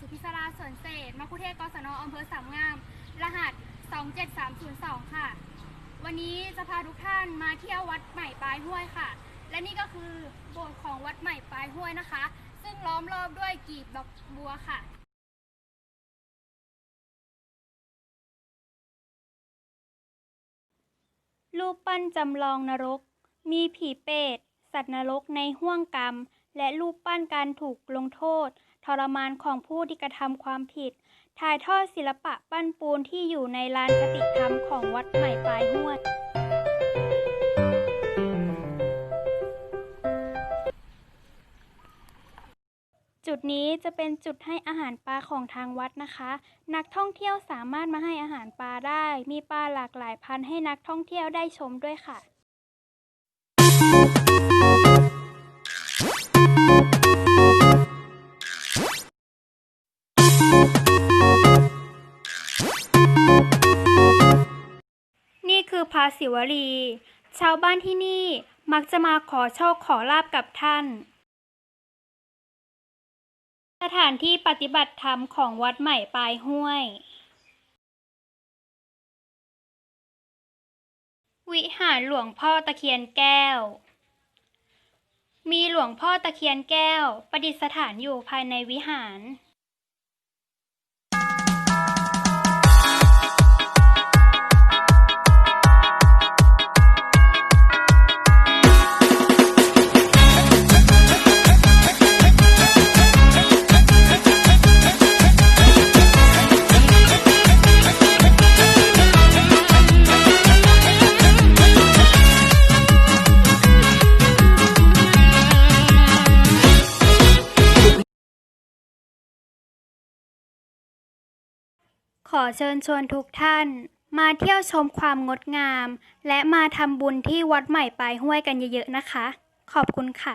สุพิศราสวนเศษมะคุเทศกศนอำเภอสามงาม รหัส 27302 ค่ะ วันนี้จะพาทุกท่านมาเที่ยววัดใหม่ปลายห้วยค่ะ และนี่ก็คือโบสถ์ของวัดใหม่ปลายห้วยนะคะ ซึ่งล้อมรอบด้วยกีบดอกบัวค่ะรูปปั้นจำลองนรก มีผีเปรตสัตว์นรกในห้วงกรรม และรูปปั้นการถูกลงโทษ ทรมานของผู้ที่กระทำความผิด ถ่ายทอดศิลปะปั้นปูนที่อยู่ในลานคติธรรมของวัดใหม่ปลายห้วยจุดนี้จะเป็นจุดให้อาหารปลาของทางวัดนะคะ นักท่องเที่ยวสามารถมาให้อาหารปลาได้ มีปลาหลากหลายพันธุ์ให้นักท่องเที่ยวได้ชมด้วยค่ะ พระศิวลี ชาวบ้านที่นี่มักจะมาขอโชคขอลาบกับท่าน สถานที่ปฏิบัติธรรมของวัดใหม่ปลายห้วย วิหารหลวงพ่อตะเคียนแก้ว มีหลวงพ่อตะเคียนแก้ว ประดิษฐานอยู่ภายในวิหาร ขอเชิญชวนทุกท่าน มาเที่ยวชมความงดงาม และมาทำบุญที่วัดใหม่ปลายห้วยกันเยอะๆนะคะ ขอบคุณค่ะ